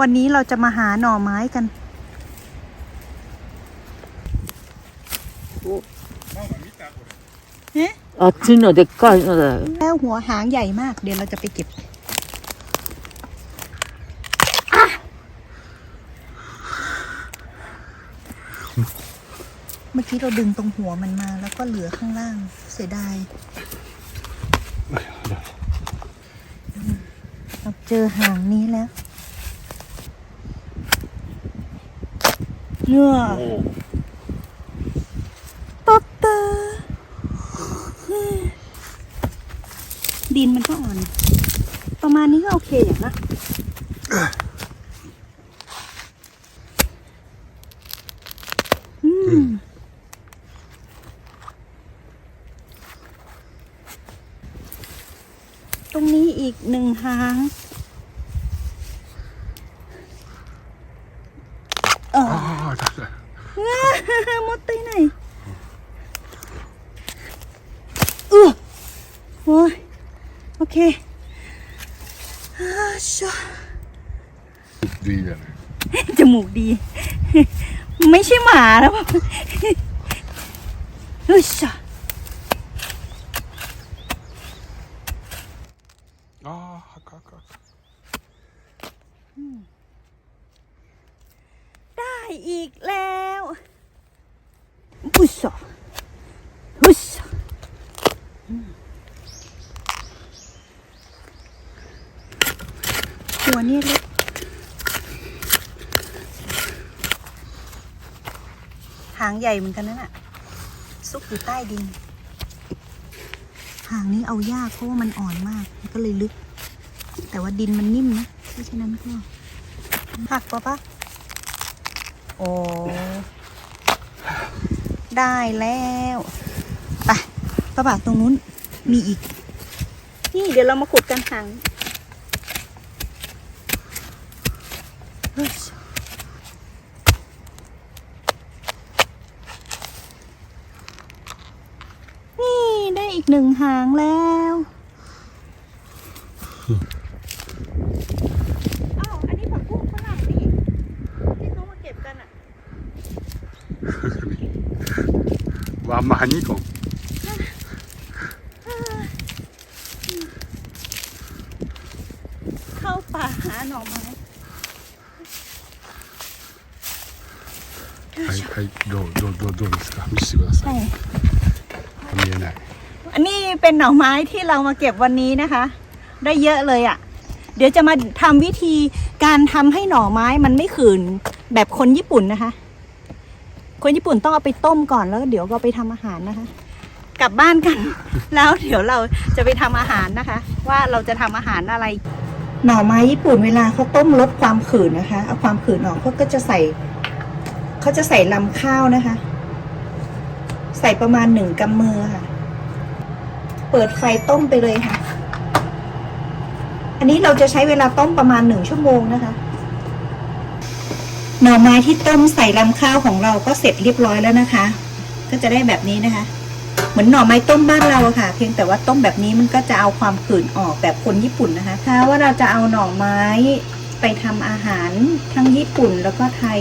วันนี้เราจะมาหาหน่อไม้กัน あっちのでっかいのだよ。 แล้วหัวหางใหญ่มาก เดี๋ยวเราจะไปเก็บอ่ะเมื่อกี้เราดึงตรงหัวมันมา แล้วก็เหลือข้างล่าง เสียดายเราเจอหางนี้แล้ว เนื้อตบเตอดินมันก็อ่อน ประมาณนี้ก็โอเคอย่างนะอืมตรงนี้อีกหนึ่งหาง มดตีไหนอู้โอ้ยโอเคชัดีจังจมูกดี ไม่ใช่หมาแล้วอุ้ยชัวอ๋ได้อีกแล้ว อุยอุยชะอืมหัวนี่เล็กหางใหญ่เหมือนกันนั่นน่ะซุกอยู่ใต้ดิน หางนี้เอายากเพราะว่ามันอ่อนมากมันก็เลยลึก แต่ว่าดินมันนิ่มนะเพราะฉะนั้นก็หักปะปะโอ้ ได้แล้วไปป้าบ่าตรงนู้นมีอีก นี่เดี๋ยวเรามาขุดกันหางเฮ้ยนี่ได้อีกหนึ่งหางแล้วอ้าว อันนี้ผักบุ้งฝรั่งนี่ที่เขามาเก็บกันอะ ワンマハニコン。 เข้าป่าหาหน่อไม้ はい、はい、どう、どう、どう、どうですか。見せてくださ ใช่ い。見えない。 อันนี้เป็นหน่อไม้ที่เรามาเก็บวันนี้นะคะ ได้เยอะเลยอะ่ะ เดี๋ยวจะมาทำวิธีการทำให้หน่อไม้มันไม่ขืนแบบคนญี่ปุ่นนะคะ คนญี่ปุ่นต้องเอาไปต้มก่อนแล้วเดี๋ยวก็ไปทำอาหารนะคะ กลับบ้านกัน แล้วเดี๋ยวเราจะไปทำอาหารนะคะ ว่าเราจะทำอาหารอะไร หน่อไม้ญี่ปุ่นเวลาเขาต้มลดความขืนนะคะเอาความขืนออกเขาก็จะใส่เขาจะใส่ลำข้าวนะคะ ใส่ประมาณหนึ่งกำมือค่ะ เปิดไฟต้มไปเลยค่ะ อันนี้เราจะใช้เวลาต้มประมาณหนึ่งชั่วโมงนะคะ หน่อไม้ที่ต้มใส่ลำข้าวของเราก็เสร็จเรียบร้อยแล้วนะคะ ก็จะได้แบบนี้นะคะ เหมือนหน่อไม้ต้มบ้านเราอะค่ะ เพียงแต่ว่าต้มแบบนี้มันก็จะเอาความขืนออกแบบคนญี่ปุ่นนะคะ ถ้าว่าเราจะเอาหน่อไม้ไปทำอาหารทั้งญี่ปุ่นแล้วก็ไทย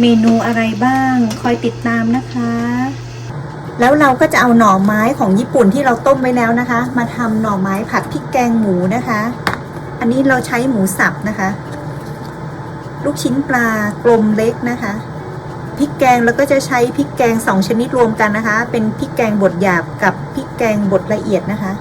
เมนูอะไรบ้าง คอยติดตามนะคะ แล้วเราก็จะเอาหน่อไม้ของญี่ปุ่นที่เราต้มไว้แล้วนะคะ มาทำหน่อไม้ผัดพริกแกงหมูนะคะ อันนี้เราใช้หมูสับนะคะ ลูกชิ้นปลากลมเล็กนะคะพริกแกงแล้วก็จะใช้พริกแกงสองชนิดรวมกันนะคะ เป็นพริกแกงบดหยาบกับพริกแกงบดละเอียดนะคะ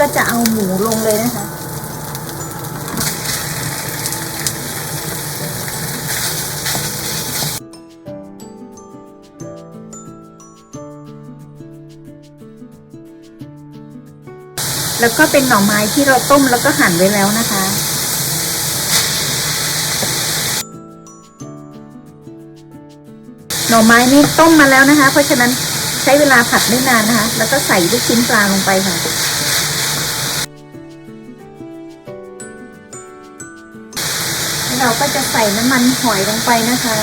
ก็จะเอาหมูลงเลยนะคะ แล้วก็เป็นหน่อไม้ที่เราต้มแล้วก็หั่นไว้แล้วนะคะ หน่อไม้นี่ต้มมาแล้วนะคะ เพราะฉะนั้นใช้เวลาผัดไม่นานนะคะ แล้วก็ใส่ลูกชิ้นปลาลงไปค่ะเราก็จะใส่น้ำมันหอยลงไปนะคะ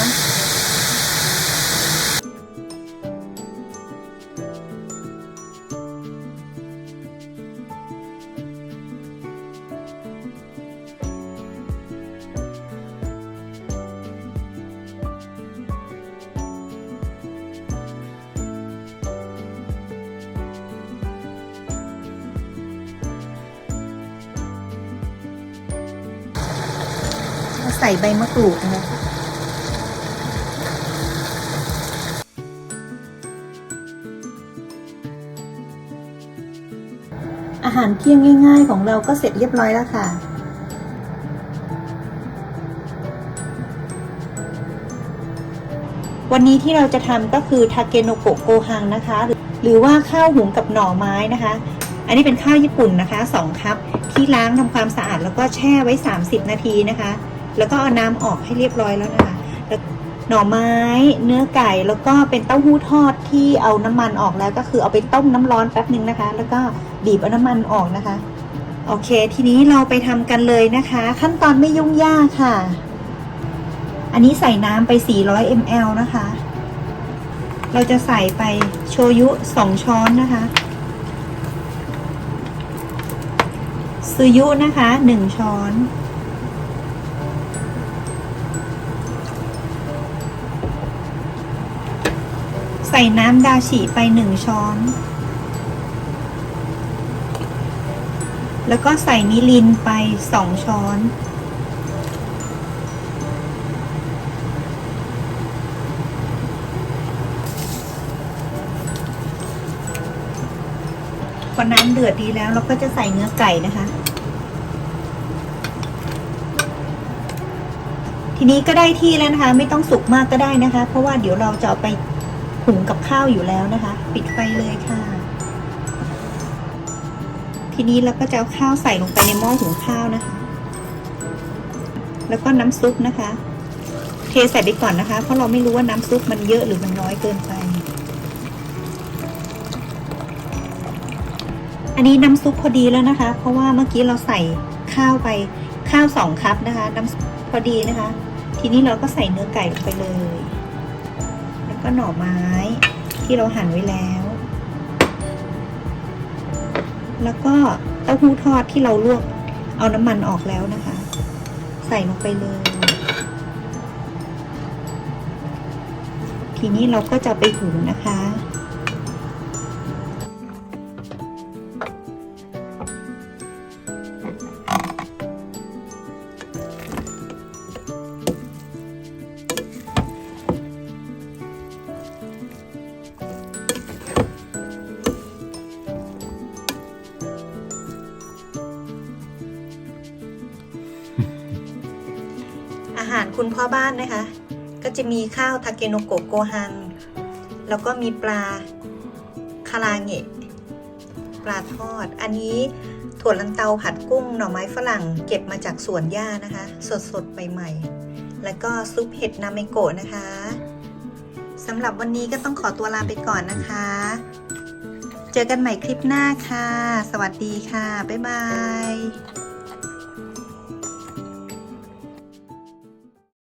ใส่ใบมะกรูดนะคะอาหารเที่ยงง่าย ๆ ของเราก็เสร็จเรียบร้อยแล้วค่ะ วันนี้ที่เราจะทำก็คือทาเกโนโกโกฮังนะคะ หรือว่าข้าวหุงกับหน่อไม้นะคะ อันนี้เป็นข้าวญี่ปุ่นนะคะ 2 คัพที่ล้างทำความสะอาดแล้วก็แช่ไว้ 30 นาทีนะคะ แล้วก็เอาน้ำออกให้เรียบร้อยแล้วนะคะแล้วหน่อไม้ เนื้อไก่ แล้วก็เป็นเต้าหู้ทอดที่เอาน้ำมันออกแล้ว ก็คือเอาไปต้มน้ำร้อนแป๊บนึงนะคะ แล้วก็บีบเอาน้ำมันออกนะคะ โอเค ทีนี้เราไปทำกันเลยนะคะ ขั้นตอนไม่ยุ่งยากค่ะ อันนี้ใส่น้ำไป 400 ml นะคะ เราจะใส่ไปโชยุ 2 ช้อนนะคะซูยุนะคะ 1 ช้อน ส่น้ำดาชิไป1ช้อน แล้วก็ใส่มิรินไป2ช้อน พอน้ำเดือดดีแล้วเราก็จะใส่เนื้อไก่นะคะ ทีนี้ก็ได้ที่แล้วนะคะ ไม่ต้องสุกมากก็ได้นะคะ เพราะว่าเดี๋ยวเราจะเอาไป หุงกับข้าวอยู่แล้วนะคะ ปิดไฟเลยค่ะ ทีนี้เราก็จะเอาข้าวใส่ลงไปในหม้อหุงข้าวนะคะ แล้วก็น้ำซุปนะคะ เทใส่ไปก่อนนะคะ เพราะเราไม่รู้ว่าน้ำซุปมันเยอะหรือมันน้อยเกินไป อันนี้น้ำซุปพอดีแล้วนะคะ เพราะว่าเมื่อกี้เราใส่ข้าวไปข้าวสองคัพนะคะ น้ำซุปพอดีนะคะ ทีนี้เราก็ใส่เนื้อไก่ลงไปเลย ก็หน่อไม้ที่เราหั่นไว้แล้ว แล้วก็เต้าหู้ทอดที่เราลวกเอาน้ำมันออกแล้วนะคะ ใส่ลงไปเลย ทีนี้เราก็จะไปหุงนะคะ อาหารคุณพ่อบ้านนะคะ ก็จะมีข้าวทาเกโนโกโกฮังแล้วก็มีปลาคาราเงะปลาทอด อันนี้ถั่วลันเตาผัดกุ้งหน่อไม้ฝรั่งเก็บมาจากสวนหญ้านะคะ สดๆใหม่ๆ แล้วก็ซุปเห็ดนาเมโกะนะคะสำหรับวันนี้ก็ต้องขอตัวลาไปก่อนนะคะ เจอกันใหม่คลิปหน้าค่ะ สวัสดีค่ะ บ๊ายบาย